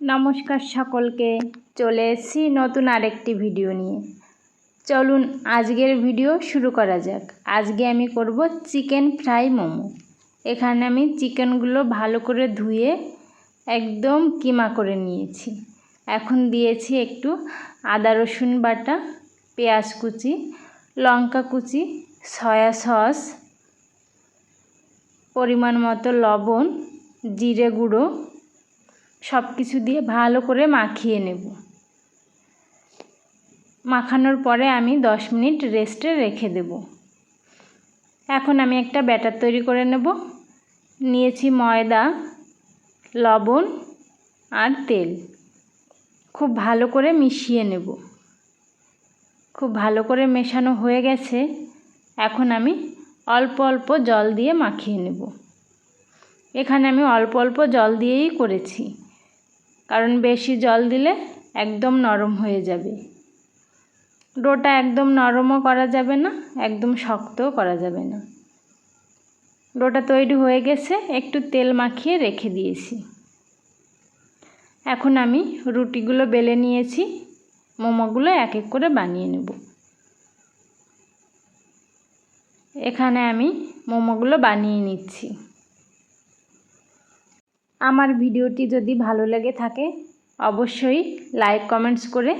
নমস্কার সকলকে, চলে এসেছি নতুন আরেকটি ভিডিও নিয়ে। চলুন আজকের ভিডিও শুরু করা যাক। আজকে আমি করব চিকেন ফ্রাই মোমো। এখানে আমি চিকেনগুলো ভালো করে ধুয়ে একদম কিমা করে নিয়েছি। এখন দিয়েছি একটু আদা রসুন বাটা, পেঁয়াজ কুচি, লঙ্কা কুচি, সয়া সস, পরিমাণ মতো লবণ, জিরে গুঁড়ো সব কিছু দিয়ে ভালো করে মাখিয়ে নেব। মাখানোর পরে আমি দশ মিনিট রেস্টে রেখে দেব। এখন আমি একটা ব্যাটার তৈরি করে নেব। নিয়েছি ময়দা, লবণ আর তেল। খুব ভালো করে মিশিয়ে নেব। খুব ভালো করে মেশানো হয়ে গেছে। এখন আমি অল্প অল্প জল দিয়ে মাখিয়ে নেব। এখানে আমি অল্প অল্প জল দিয়েই করেছি। কারণ বেশি জল দিলে একদম নরম হয়ে যাবে। ডোটা একদম নরমও করা যাবে না, একদম শক্তও করা যাবে না। ডোটা তৈরি হয়ে গেছে, একটু তেল মাখিয়ে রেখে দিয়েছি। এখন আমি রুটিগুলো বেলে নিয়েছি, মোমোগুলো এক এক করে বানিয়ে নেব। এখানে আমি মোমোগুলো বানিয়ে নিচ্ছি। আমার ভিডিওটি যদি ভালো লেগে থাকে, অবশ্যই লাইক, কমেন্টস করে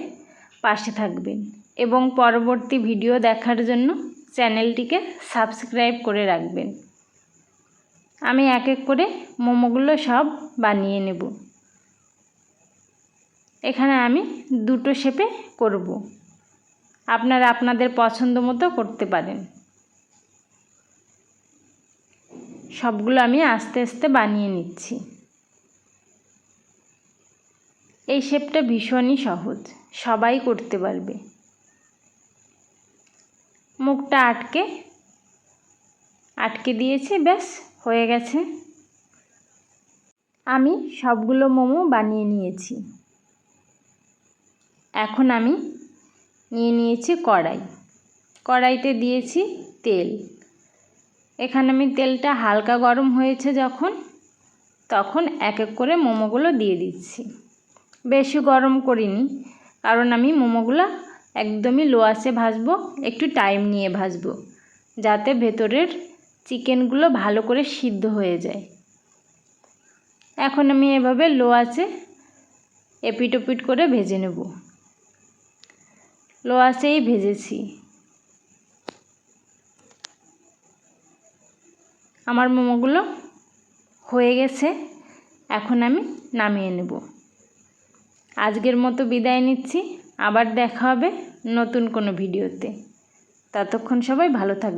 পাশে থাকবেন। এবং পরবর্তী ভিডিও দেখার জন্য চ্যানেলটিকে সাবস্ক্রাইব করে রাখবেন। আমি এক এক করে মোমোগুলো সব বানিয়ে নেব। এখানে আমি দুটো শেপে করব। আপনারা আপনাদের পছন্দ মতো করতে পারেন। সবগুলো আমি আস্তে আস্তে বানিয়ে নিচ্ছি। এই শেপটা ভীষণই সহজ, সবাই করতে পারবে। মুখটা আটকে আটকে দিয়েছি, ব্যাস, হয়ে গেছে। আমি সবগুলো মোমো বানিয়ে নিয়েছি। এখন আমি নিয়ে নিয়েছি কড়াই। কড়াইতে দিয়েছি তেল। এখানে আমি তেলটা হালকা গরম হয়েছে যখন, তখন এক এক করে মোমোগুলো দিয়ে দিচ্ছি। বেশি গরম করিনি, কারণ আমি মোমোগুলো একদমই লো ভাজবো, একটু টাইম নিয়ে ভাজবো, যাতে ভেতরের চিকেনগুলো ভালো করে সিদ্ধ হয়ে যায়। এখন আমি এভাবে লো আছে এপিট ওপিট করে ভেজে নেব। লো ভেজেছি। আমার মোমোগুলো হয়ে গেছে, এখন আমি নামিয়ে নেব। আজকের মতো বিদায় নিচ্ছি। আবার দেখা হবে নতুন কোনো ভিডিওতে। ততক্ষণ সবাই ভালো থাকবে